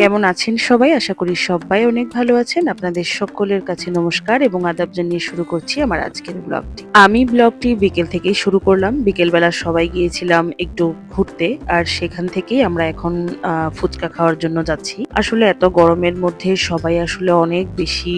কেমন আছেন সবাই? আশা করি সবাই অনেক ভালো আছেন। আপনাদের সকলের কাছে নমস্কার এবং আদাব জানিয়ে শুরু করছি আমার আজকের ব্লগটি। আমি ব্লগটি বিকেল থেকেই শুরু করলাম। বিকেলবেলা সবাই গিয়েছিলাম একটু ঘুরতে আর সেখান থেকেই আমরা এখন ফুচকা খাওয়ার জন্য যাচ্ছি। আসলে এত গরমের মধ্যে সবাই আসলে অনেক বেশি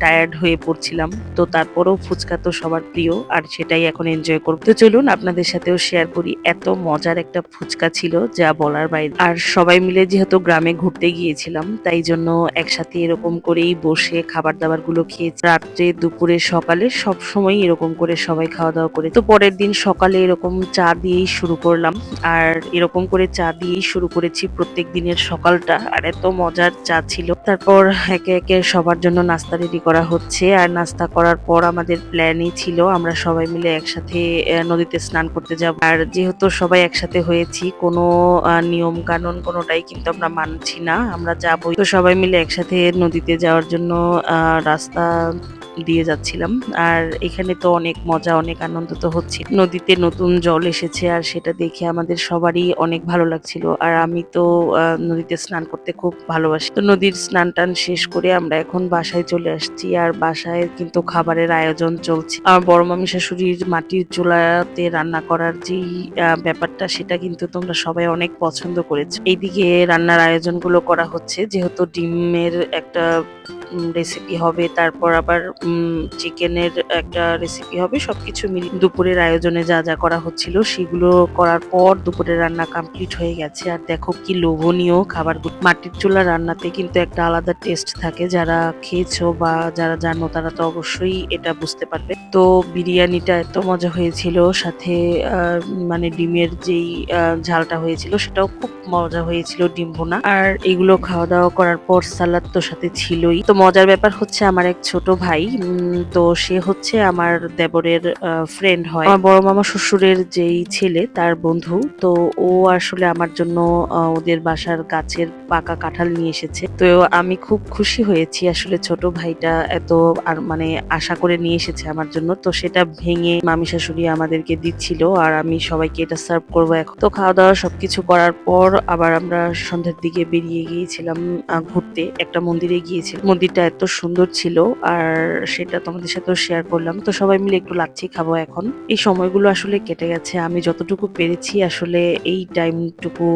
টায়ার্ড হয়ে পড়ছিলাম। তো তারপরও ফুচকা তো সবার প্রিয় আর সেটাই এখন এনজয় করব। তো চলুন আপনাদের সাথেও শেয়ার করি। এত মজার একটা ফুচকা ছিল যা বলার বাইরে। আর সবাই মিলে যেহেতু গ্রামে ঘুরতে গিয়েছিলাম, তাই জন্য একসাথে এরকম করেই বসে খাবার দাবারগুলো খেয়ে রাত্রে, দুপুরে, সকালে সব সময় এরকম করে সবাই খাওয়া দাওয়া করে। তো পরের দিন সকালে এরকম চা দিয়েই শুরু করলাম। আর এরকম করে চা দিয়েই শুরু করেছি প্রত্যেক দিনের সকালটা। আর এত মজার চা ছিল। তারপর একে একে সবার জন্য নাস্তা রেডি করা হচ্ছে। আর নাস্তা করার পর আমাদের প্ল্যানই ছিল আমরা সবাই মিলে একসাথে নদীতে স্নান করতে যাব। আর যেহেতু সবাই একসাথে হয়েছি, কোনো নিয়ম কানুন কোনোটাই কিন্তু আমরা মানছি না। আমরা যাবই। তো সবাই মিলে একসাথে নদীতে যাওয়ার জন্য রাস্তা দিয়ে যাচ্ছিলাম। আর এখানে তো অনেক মজা, অনেক আনন্দ তো হচ্ছে। নদীতে নতুন জল এসেছে আর সেটা দেখে আমাদের সবারই অনেক ভালো লাগছিল। আর আমি তো নদীতে স্নান করতে খুব ভালোবাসি। তো নদীর স্নান টান শেষ করে আমরা এখন বাসায় চলে আসছি। আর বাসায় কিন্তু খাবারের আয়োজন চলছে। আমার বড় মামি শাশুড়ির মাটির চুলাতে রান্না করার যেই ব্যাপারটা, সেটা কিন্তু তোমরা সবাই অনেক পছন্দ করেছ। এইদিকে রান্নার আয়োজনগুলো করা হচ্ছে। যেহেতু ডিমের একটা রেসিপি হবে, তারপর আবার চিকেনের একটা রেসিপি হবে, সবকিছু মিলিয়ে দুপুরের আয়োজনে যা যা করা হচ্ছিল সেগুলো করার পর দুপুরের রান্না কমপ্লিট হয়ে গেছে। আর দেখো কি লোভনীয় খাবার মাটির চুলা রান্নাতে কিন্তু একটা আলাদা টেস্ট থাকে। যারা খেয়েছো বা যারা জানো তারা তো অবশ্যই এটা বুঝতে পারবে। তো বিরিয়ানিটা এত মজা হয়েছিল, সাথে মানে ডিমের যেই ঝালটা হয়েছিল সেটাও খুব মজা হয়েছিল ডিম ভুনা। আর এগুলো খাওয়া দাওয়া করার পর সালাদ তো সাথে ছিলই। তো মজার ব্যাপার হচ্ছে আমার এক ছোট ভাই তো সে হচ্ছে আমার দেবরের ফ্রেন্ড হয়। আমার বড় মামা শ্বশুরের যেই ছেলে, তার বন্ধু, তো ও আসলে আমার জন্য ওদের বাসার গাছের পাকা কাঁঠাল নিয়ে এসেছে। তো আমি খুব খুশি হয়েছি আসলে ছোট ভাইটা এত, আর মানে আশা করে নিয়ে এসেছে আমার জন্য। তো সেটা ভেঙে মামি শাশুড়ি আমাদেরকে দিচ্ছিল, আর আমি সবাইকে এটা সার্ভ করব এখন। তো খাওয়া দাওয়া সবকিছু করার পর আবার আমরা সন্ধ্যার দিকে বেরিয়ে গিয়েছিলাম ঘুরতে। একটা মন্দিরে গিয়েছিলাম। মন্দিরটা এত সুন্দর ছিল আর সেটা তোমাদের সাথেও শেয়ার করলাম। তো সবাই মিলে একটু লাচ্ছি খাব এখন। এই সময়গুলো আসলে কেটে গেছে। আমি যতটুকু পেরেছি আসলে এই টাইমটুকু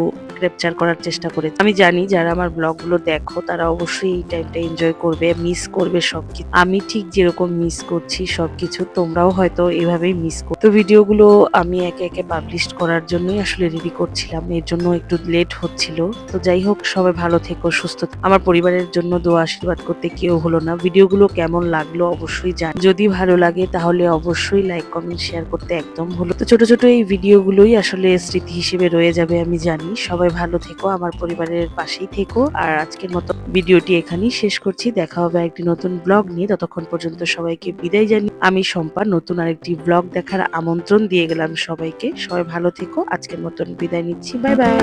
ক্যাপচার করার চেষ্টা করেছি। আমি জানি যারা আমার ব্লগগুলো দেখো, তারা অবশ্যই এই টাইমটা এনজয় করবে মিস করবে সবকিছু। আমি ঠিক যেরকম মিস করছি সবকিছু, তোমরাও হয়তো এভাবেই মিস করো তো ভিডিওগুলো আমি একে একে পাবলিশ করার জন্যই আসলে রেডি করছিলাম। এর জন্য একটু লেট হচ্ছিল। তো যাই হোক, সবাই ভালো থেকো, সুস্থ। আমার পরিবারের জন্য দোয়া, আশীর্বাদ করতে কেউ হলো না। ভিডিওগুলো কেমন লাগল অবশ্যই জান। যদি ভালো লাগে তাহলে অবশ্যই লাইক কমেন্ট শেয়ার করতে একদম হলো তো ছোট ছোট এই ভিডিওগুলোই আসলে স্মৃতি হিসেবে রয়ে যাবে আমি জানি। সবাই ভালো থেকো, আমার পরিবারের পাশেই থেকো। আর আজকের মতো ভিডিওটি এখানেই শেষ করছি। দেখা হবে একটি নতুন ব্লগ নিয়ে। ততক্ষণ পর্যন্ত সবাইকে বিদায় জানি। আমি সম্পা নতুন আরেকটি ব্লগ দেখার আমন্ত্রণ দিয়ে গেলাম সবাইকে। সবাই ভালো থেকো। আজকের মতন বিদায় নিচ্ছি। Bye bye